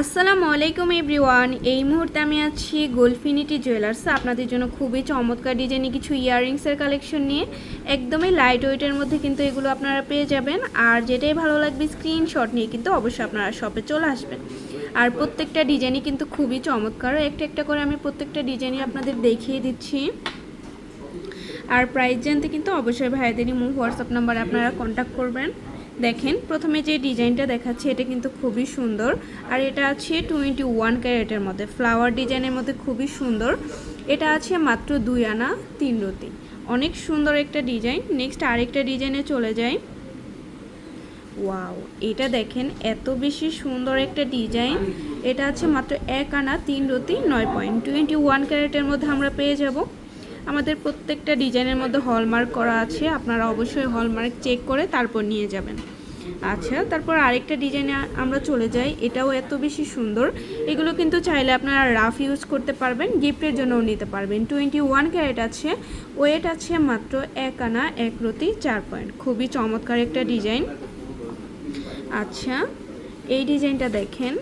আসসালামু আলাইকুম এভরিওয়ান। এই মুহূর্তে আমি আছি গোলফিনিটি জুয়েলার্স আপনাদের জন্য খুবই চমৎকার ডিজাইনে কিছু ইয়াররিংসের কালেকশন নিয়ে। একদমই লাইট ওয়েটের মধ্যে কিন্তু এগুলো আপনারা পেয়ে যাবেন। আর যেটাই ভালো লাগবে স্ক্রিনশট নিয়ে কিন্তু অবশ্যই আপনারা শপে চলে আসবেন। আর প্রত্যেকটা ডিজাইনই কিন্তু খুবই চমৎকার। একটা একটা করে আমি প্রত্যেকটা ডিজাইনই আপনাদের দেখিয়ে দিচ্ছি। আর প্রাইস জানতে কিন্তু অবশ্যই ভাইয়াদেরই মুভ হোয়াটসঅ্যাপ নাম্বারে আপনারা কন্ট্যাক্ট করবেন। দেখেন, প্রথমে যে ডিজাইনটা দেখাচ্ছে, এটা কিন্তু খুবই সুন্দর। আর এটা আছে টোয়েন্টি ওয়ান ক্যারেটের মধ্যে। ফ্লাওয়ার ডিজাইনের মধ্যে খুবই সুন্দর। এটা আছে মাত্র দুই আনা, তিন রতি। অনেক সুন্দর একটা ডিজাইন। নেক্সট আরেকটা ডিজাইনে চলে যাই। ওয়াও, এটা দেখেন, এত বেশি সুন্দর একটা ডিজাইন। এটা আছে মাত্র এক আনা, তিন রতি, নয় পয়েন্ট। টোয়েন্টি ওয়ান ক্যারেটের মধ্যে আমরা পেয়ে যাব। আমাদের প্রত্যেকটা ডিজাইনের মধ্যে হলমার্ক করা আছে, আপনারা অবশ্যই হলমার্ক চেক করে তারপর নিয়ে যাবেন। আচ্ছা তারপর আরেকটা ডিজাইনে আমরা চলে যাই, এটাও এত বেশি সুন্দর। এগুলো কিন্তু চাইলে আপনারা রাফ ইউজ করতে পারবেন গিফটের জন্যও নিতে পারবেন। টোয়েন্টি ওয়ান ক্যারেট আছে ওয়েট আছে মাত্র এক আনা, এক রতি, চার পয়েন্ট খুবই চমৎকার একটা ডিজাইন আচ্ছা এই ডিজাইনটা দেখেন,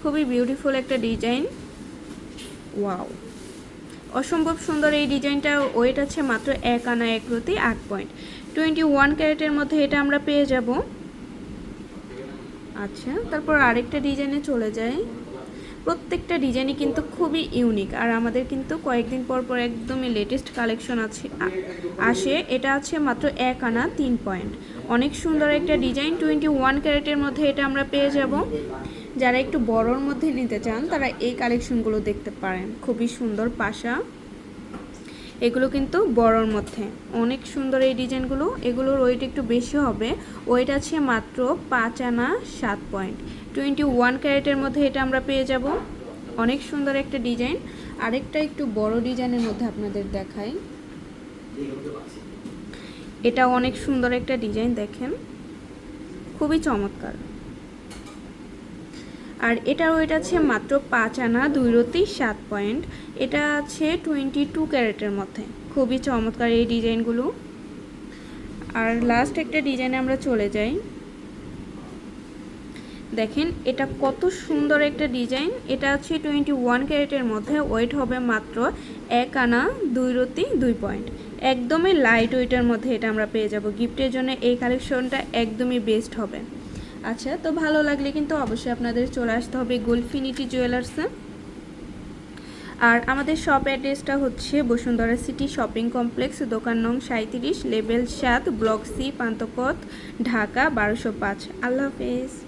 খুবই বিউটিফুল একটা ডিজাইন ওয়াও অসম্ভব সুন্দর এই ডিজাইনটা, ওয়েট আছে মাত্র এক আনা এক রতি আট পয়েন্ট টোয়েন্টি ওয়ান ক্যারেটের মধ্যে এটা আমরা পেয়ে যাব। আচ্ছা তারপর আরেকটা ডিজাইনে চলে যায় প্রত্যেকটা ডিজাইনই কিন্তু খুবই ইউনিক আর আমাদের কিন্তু কয়েকদিন পর পর একদমই লেটেস্ট কালেকশন আছে আসে। এটা আছে মাত্র এক আনা তিন পয়েন্ট অনেক সুন্দর একটা ডিজাইন টোয়েন্টি ওয়ান ক্যারেটের মধ্যে এটা আমরা পেয়ে যাব। যারা একটু বড়র মধ্যে নিতে চান, তারা এই কালেকশনগুলো দেখতে পারেন। খুবই সুন্দর পাশা। এগুলো কিন্তু বড়র মধ্যে। অনেক সুন্দর এই ডিজাইনগুলো। এগুলোর ওয়েট একটু বেশি হবে। ওয়েট আছে মাত্র পাঁচ আনা সাত পয়েন্ট টোয়েন্টি ওয়ান ক্যারেটের মধ্যে এটা আমরা পেয়ে যাব। অনেক সুন্দর একটা ডিজাইন। আরেকটা একটু বড় ডিজাইনের মধ্যে আপনাদের দেখাই। এটা অনেক সুন্দর একটা ডিজাইন, দেখেন। খুবই চমৎকার। আর এটার ওয়েট আছে মাত্র পাঁচ আনা, দুই রতি, সাত পয়েন্ট। এটা আছে টোয়েন্টি টু ক্যারেটের মধ্যে। খুবই চমৎকার এই ডিজাইনগুলো। আর লাস্ট একটা ডিজাইনে আমরা চলে যাই। দেখেন, এটা কত সুন্দর একটা ডিজাইন। এটা আছে টোয়েন্টি ওয়ান ক্যারেটের মধ্যে। ওয়েট হবে মাত্র এক আনা, দুই রতি, দুই পয়েন্ট। একদমই লাইট ওয়েটের মধ্যে এটা আমরা পেয়ে যাব। গিফটের জন্য এই কালেকশনটা একদমই বেস্ট হবে। আচ্ছা তো ভালো লাগলে কিন্তু অবশ্যই আপনাদের চলে আসতে হবে গোলফিনিটি জুয়েলার্সে আর আমাদের শপ অ্যাড্রেসটা হচ্ছে বসুন্ধরা সিটি শপিং কমপ্লেক্স দোকান নং সাঁত্রিশ লেভেল সাত, ব্লক সি, পান্তপথ, ঢাকা বারোশো পাঁচ। আল্লাহ হাফেজ।